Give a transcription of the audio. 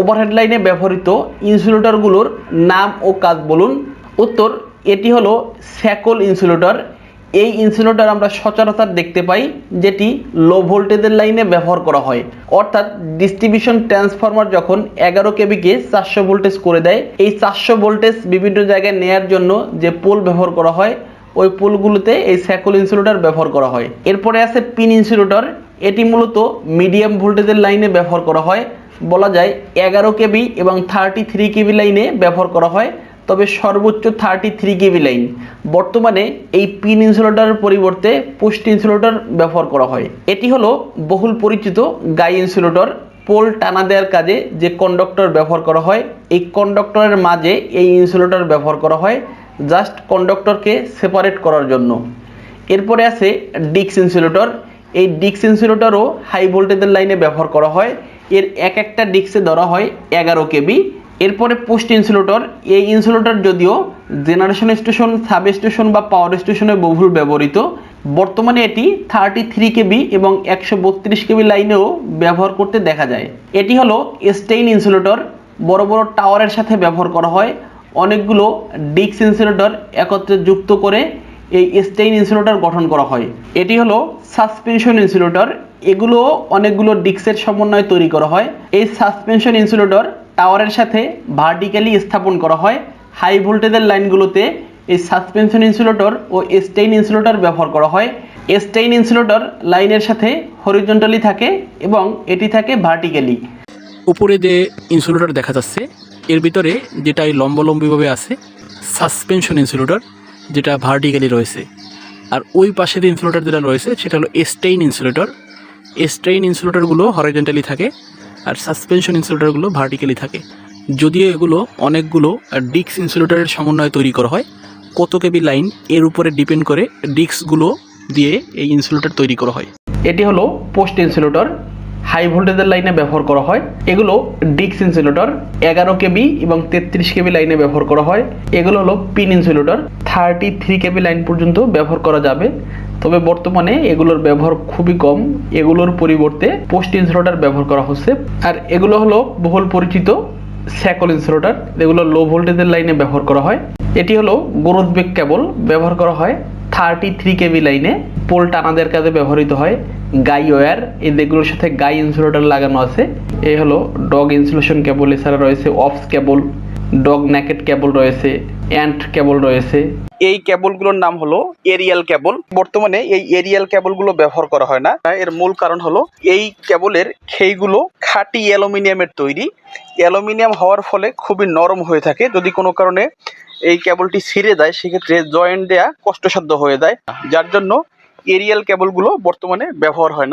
Overhead লাইনে ব্যবহৃত ইনসুলেটরগুলোর নাম ও কাজ বলুন। উত্তর, এটি হলো স্যাকল ইনসুলেটর এই ইনসুলেটর আমরা সচরাচর দেখতে পাই, যেটি লো ভোল্টেজের লাইনে ব্যবহার করা হয়। অর্থাৎ ডিস্ট্রিবিউশন ট্রান্সফরমার যখন এগারো কেবিকে চারশো ভোল্টেজ করে দেয়, এই চারশো ভোল্টেজ বিভিন্ন জায়গায় নেয়ার জন্য যে পোল ব্যবহার করা হয়, ওই পোলগুলোতে এই স্যাকল ইনসুলেটর ব্যবহার করা হয়। এরপরে আছে পিন ইনসুলেটর এটি মূলত মিডিয়াম ভোল্টেজের লাইনে ব্যবহার করা হয়। বলা যায় এগারো কেবি এবং থার্টি থ্রি কেবি লাইনে ব্যবহার করা হয়, তবে সর্বোচ্চ থার্টি থ্রি কেবি লাইন। বর্তমানে এই পিন ইনসুলেটরের পরিবর্তে পোস্ট ইনসুলেটর ব্যবহার করা হয়। এটি হলো বহুল পরিচিত গাই ইনসুলেটর পোল টানা দেওয়ার কাজে যে কন্ডাক্টর ব্যবহার করা হয়, এই কন্ডাক্টরের মাঝে এই ইনসুলেটর ব্যবহার করা হয় জাস্ট কন্ডাক্টরকে সেপারেট করার জন্য। এরপরে আছে ডিক্স ইনসুলেটর এই ডিক্স ইনসুলেটরও হাই ভোল্টেজের লাইনে ব্যবহার করা হয় এর এক একটা ডিক্সে ধরা হয় এগারো কেবি। এরপরে পোস্ট ইনসুলেটর, এই ইনসুলেটর যদিও জেনারেশন স্টেশন, সাব স্টেশন বা পাওয়ার স্টেশনে বহুল ব্যবহৃত, বর্তমানে এটি থার্টি থ্রি কেবি এবং একশো বত্রিশ কেবি লাইনেও ব্যবহার করতে দেখা যায়। এটি হলো স্টেইন ইনসুলেটর, বড় বড় টাওয়ারের সাথে ব্যবহার করা হয়। অনেকগুলো ডিক্স ইনসুলেটর একত্রে যুক্ত করে এই স্টেইন ইনসুলেটর গঠন করা হয়। এটি হলো সাসপেনশন ইনসুলেটর এগুলো অনেকগুলো ডিক্সের সমন্বয়ে তৈরি করা হয়। এই সাসপেনশন ইনসুলেটর টাওয়ারের সাথে ভার্টিক্যালি স্থাপন করা হয়। হাই ভোল্টেজের লাইনগুলোতে এই সাসপেনশন ইনসুলেটর ও স্টেইন ইনসুলেটর ব্যবহার করা হয়। স্টেইন ইনসুলেটর লাইনের সাথে হরিজন্টালি থাকে এবং এটি থাকে ভার্টিক্যালি উপরে যে ইনসুলেটর দেখা যাচ্ছে, এর ভিতরে যেটা এই লম্বলম্বিভাবে আছে, সাসপেনশন ইনসুলেটর, যেটা ভার্টিক্যালি রয়েছে। আর ওই পাশে যে ইনসুলেটর যেটা রয়েছে, সেটা হলো স্টেইন ইনসুলেটর। স্টেইন ইনসুলেটরগুলো হরিজেন্টালি থাকে আর সাসপেনশন ইনসুলেটরগুলো ভার্টিক্যালি থাকে। যদিও এগুলো অনেকগুলো ডিক্স ইনসুলেটরের সমন্বয়ে তৈরি করা হয়, কত কেবি লাইন এর উপরে ডিপেন্ড করে ডিক্সগুলো দিয়ে এই ইনসুলেটর তৈরি করা হয়। এটি হলো পোস্ট ইনসুলেটর হাই ভোল্টেজের লাইনে ব্যবহার করা হয়। এগুলো ডিক্স ইনসুলেটর এগারো কেবি এবং তেত্রিশ কেবি লাইনে ব্যবহার করা হয়। এগুলো হলো pin insulator thirty three KB line পর্যন্ত ব্যবহার করা যাবে। তবে বর্তমানে এগুলোর ব্যবহার খুবই কম। এগুলোর পরিবর্তে পোস্ট ইনসুলেটর ব্যবহার করা হচ্ছে। আর এগুলো হলো বহুল পরিচিত স্যাকল ইনসুলেটর এগুলো লো ভোল্টেজের লাইনে ব্যবহার করা হয়। এটি হলো গ্রোথ বেক কেবল ব্যবহার করা হয়। থার্টি থ্রি কেবি লাইনে পোল টানাদের কাজে ব্যবহৃত হয়। গাই ওয়্যার এই যেগুলোর সাথে গাই ইনসুলেটার লাগানো আছে। এই হলো ডগ ইনসুলেশন কেবল এছাড়া রয়েছে অফস কেবল ডগ ন্যাকেট কেবল রয়েছে অ্যান্ট কেবল রয়েছে। এই কেবলগুলোর নাম হলো এরিয়াল কেবল। বর্তমানে এই এরিয়াল কেবলগুলো ব্যবহার করা হয় না। এর মূল কারণ হলো এই কেবলের খেইগুলো খাঁটি অ্যালুমিনিয়ামের তৈরি। অ্যালুমিনিয়াম হওয়ার ফলে খুবই নরম হয়ে থাকে। যদি কোনো কারণে এই কেবলটি ছিঁড়ে যায়, সেক্ষেত্রে জয়েন্ট দেয়া কষ্টসাধ্য হয়ে যায়। যার জন্য এরিয়াল কেবলগুলো বর্তমানে ব্যবহার হয় না।